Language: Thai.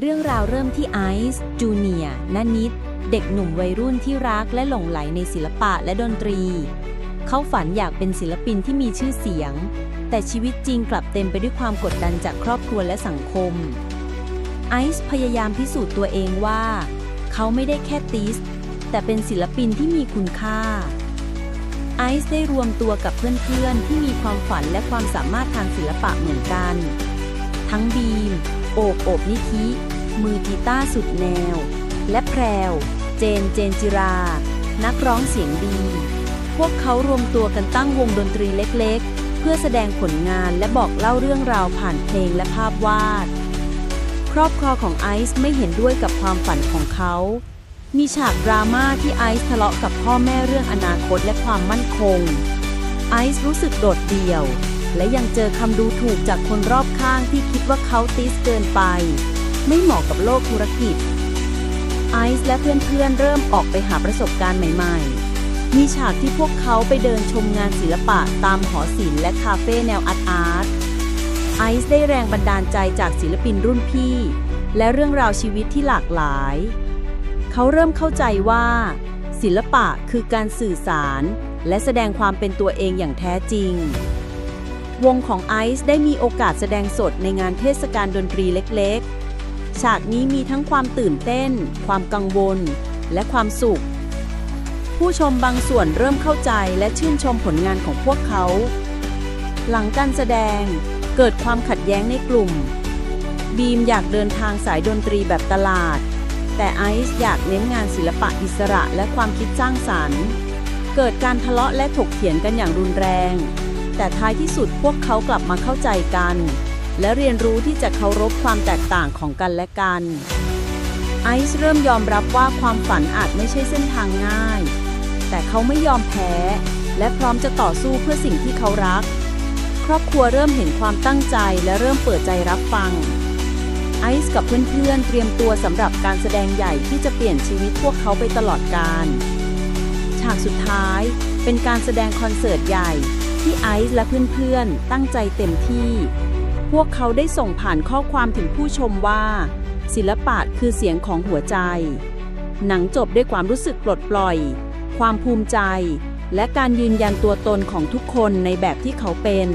เรื่องราวเริ่มที่ไอซ์จูเนียร์นนิด เด็กหนุ่มวัยรุ่นที่รักและหลงไหลในศิลปะและดนตรี เขาฝันอยากเป็นศิลปินที่มีชื่อเสียง แต่ชีวิตจริงกลับเต็มไปด้วยความกดดันจากครอบครัวและสังคม ไอซ์พยายามพิสูจน์ตัวเองว่า เขาไม่ได้แค่ติส แต่เป็นศิลปินที่มีคุณค่า ไอซ์ได้รวมตัวกับเพื่อนๆที่มีความฝันและความสามารถทางศิลปะเหมือนกัน ทั้งบีม โอบโอบนิธิ มือกีตาร์สุดแนว และแพรว เจนเจนจิรา นักร้องเสียงดี พวกเขารวมตัวกันตั้งวงดนตรีเล็กๆ เพื่อแสดงผลงานและบอกเล่าเรื่องราวผ่านเพลงและภาพวาด ครอบครัวของไอซ์ไม่เห็นด้วยกับความฝันของเขา มีฉากดราม่าที่ไอซ์ทะเลาะกับพ่อแม่เรื่องอนาคตและความมั่นคง ไอซ์รู้สึกโดดเดี่ยว และยังเจอคำดูถูกจากคนรอบข้างที่คิดว่าเขาติสเกินไป ไม่เหมาะกับโลกธุรกิจ ไอซ์และเพื่อนๆเริ่มออกไปหาประสบการณ์ใหม่ๆ มีฉากที่พวกเขาไปเดินชมงานศิลปะตามหอศิลป์และคาเฟ่แนวอาร์ตอาร์ตไอซ์ได้แรงบันดาลใจจากศิลปินรุ่นพี่ และเรื่องราวชีวิตที่หลากหลาย เขาเริ่มเข้าใจว่า ศิลปะคือการสื่อสาร และแสดงความเป็นตัวเองอย่างแท้จริง วงของไอซ์ได้มีโอกาสแสดงสดในงานเทศกาลดนตรีเล็กๆ ฉากนี้มีทั้งความตื่นเต้น ความกังวล และความสุข ผู้ชมบางส่วนเริ่มเข้าใจและชื่นชมผลงานของพวกเขา หลังการแสดงเกิดความขัดแย้งในกลุ่ม บีมอยากเดินทางสายดนตรีแบบตลาด แต่ไอซ์อยากเน้นงานศิลปะอิสระและความคิดสร้างสรรค์ เกิดการทะเลาะและถกเถียงกันอย่างรุนแรง แต่ท้ายที่สุดพวกเขากลับมาเข้าใจกัน และเรียนรู้ที่จะเคารพความแตกต่างของกันและกัน ไอซ์เริ่มยอมรับว่าความฝันอาจไม่ใช่เส้นทางง่าย แต่เขาไม่ยอมแพ้ และพร้อมจะต่อสู้เพื่อสิ่งที่เขารัก ครอบครัวเริ่มเห็นความตั้งใจและเริ่มเปิดใจรับฟัง ไอซ์กับเพื่อนๆเตรียมตัวสำหรับการแสดงใหญ่ที่จะเปลี่ยนชีวิตพวกเขาไปตลอดกาลฉากสุดท้ายเป็นการแสดงคอนเสิร์ตใหญ่ ที่ไอซ์และเพื่อนๆ ตั้งใจเต็มที่ พวกเขาได้ส่งผ่านข้อความถึงผู้ชมว่า ศิลปะคือเสียงของหัวใจ หนังจบด้วยความรู้สึกปลดปล่อย ความภูมิใจ และการยืนยันตัวตนของทุกคนในแบบที่เขาเป็น